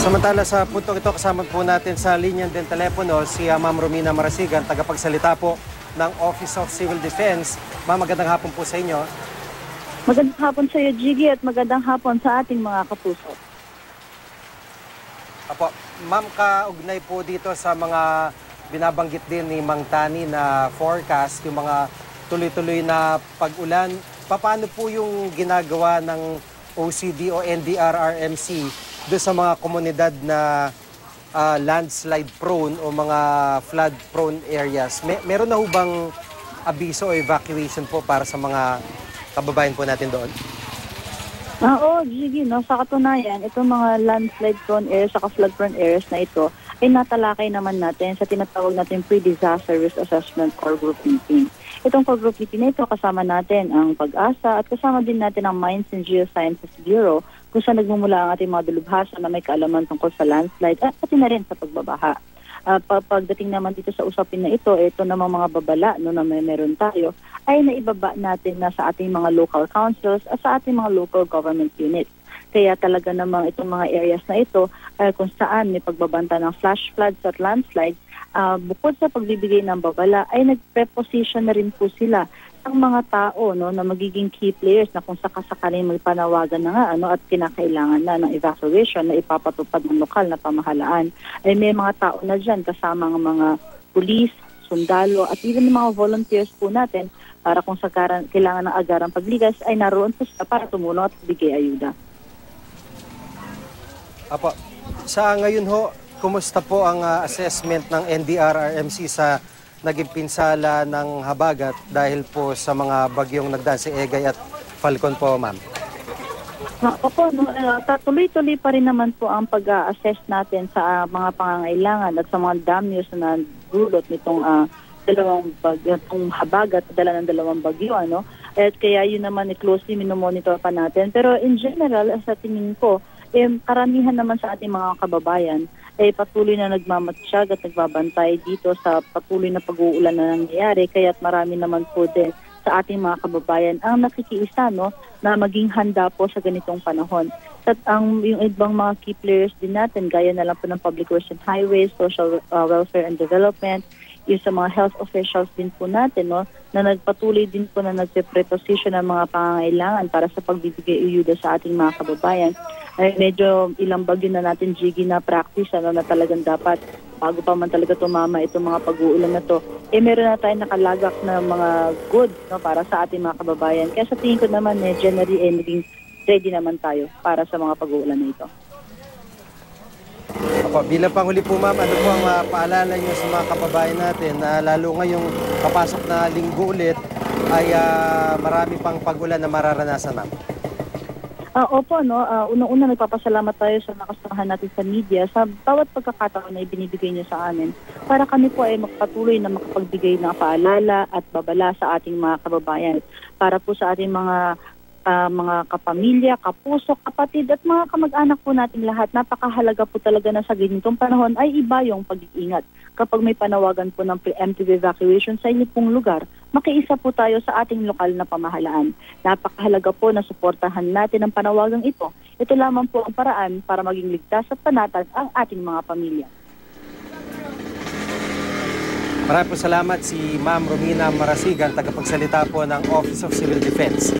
Samantala sa puntong ito, kasama po natin sa linya din telepono si uh, Ma'am Romina Marasigan, tagapagsalita po ng Office of Civil Defense. Ma'am, magandang hapon po sa inyo. Magandang hapon sa iyo, Jiggy, at magandang hapon sa ating mga kapuso. Apo, ma'am, kaugnay po dito sa mga binabanggit din ni Mang Tani na forecast, yung mga tuloy-tuloy na pag-ulan. Paano po yung ginagawa ng OCD o NDRRMC do sa mga komunidad na ah, landslide prone o mga flood prone areas? May, meron na ho bang abiso o evacuation po para sa mga kababayan po natin doon? Ah, Oo, Jiggy, no, sa katunayan, itong mga landslide prone areas at flood prone areas na ito ay natalakay naman natin sa tinatawag natin pre-disaster risk assessment core group meeting. Itong core group meeting na ito kasama natin ang pag-asa at kasama din natin ang Mines and Geosciences Bureau kung saan nagmumula ang ating mga dalubhasa na may kaalaman tungkol sa landslide at pati na rin sa pagbabaha. Ah, pa- pagdating naman dito sa usapin na ito, ito namang mga babala no, na may meron tayo, ay naibaba natin na sa ating mga local councils at sa ating mga local government units. Kaya talaga namang itong mga areas na ito ay kung saan may pagbabanta ng flash floods at landslides, ah, bukod sa pagbibigay ng babala ay nag-preposition na rin po sila ang mga tao no na magiging key players na kung sakasakaling may panawagan na nga ano at kinakailangan na ng evacuation na ipapatupad ng lokal na pamahalaan ay may mga tao na diyan kasama ang mga pulis, sundalo at even mga volunteers po natin para kung sakaran kailangan ng agarang pagligas ay naroon po sila para tumulong at bigay ayuda. Apo, sa ngayon ho, kumusta po ang ah, assessment ng NDRRMC sa naging pinsala ng habagat dahil po sa mga bagyong nagdaan si Egay at Falcon po, ma'am? Ah, Opo, no, uh, tuloy-tuloy pa rin naman po ang pag-assess natin sa ah, mga pangangailangan at sa mga damage na dulot nitong ah, dalawang bagyo, itong habagat, dala ng dalawang bagyo, ano? At kaya yun naman eh, closely minomonitor pa natin. Pero in general, sa tingin ko, eh, karamihan naman sa ating mga kababayan ay patuloy na nagmamatsyag at nagbabantay dito sa patuloy na pag-uulan na nangyayari. Kaya't marami naman po din sa ating mga kababayan ang nakikiisa no na maging handa po sa ganitong panahon. At ang yung ibang mga key players din natin gaya na lang po ng Public Works and Highways, Social uh, Welfare and Development, yung sa mga health officials din po natin no na nagpatuloy din po na nagpe-preposition ng mga pangangailangan para sa pagbibigay ayuda sa ating mga kababayan. Ay medyo ilang bagyo na natin Jiggy na practice ano na talagang dapat bago pa man talaga tumama itong mga pag-uulan na to, eh meron na tayong nakalagak na mga goods no, para sa ating mga kababayan. Kaya sa tingin ko naman, eh, generally, eh, ready naman tayo para sa mga pag-uulan na ito. Apo, bilang panghuli po, ma'am, ano po ang ah, paalala niyo sa mga kababayan natin na lalo ngayong papasok na linggo ulit ay ah, marami pang pag-ulan na mararanasan, ma'am? Ah, opo, no. Ah, unang-una nagpapasalamat tayo sa nakasamahan natin sa media sa bawat pagkakataon na ibinibigay niyo sa amin para kami po ay magpatuloy na makapagbigay ng paalala at babala sa ating mga kababayan para po sa ating mga ah, mga kapamilya, kapuso, kapatid at mga kamag-anak po nating lahat. Napakahalaga po talaga na sa ganitong panahon ay iba yung pag-iingat. Kapag may panawagan po ng preemptive evacuation sa inyo pong lugar, makiisa po tayo sa ating lokal na pamahalaan. Napakahalaga po na suportahan natin ang panawagang ito. Ito lamang po ang paraan para maging ligtas at panatag ang ating mga pamilya. Maraming po salamat si Ma'am Romina Marasigan, tagapagsalita po ng Office of Civil Defense.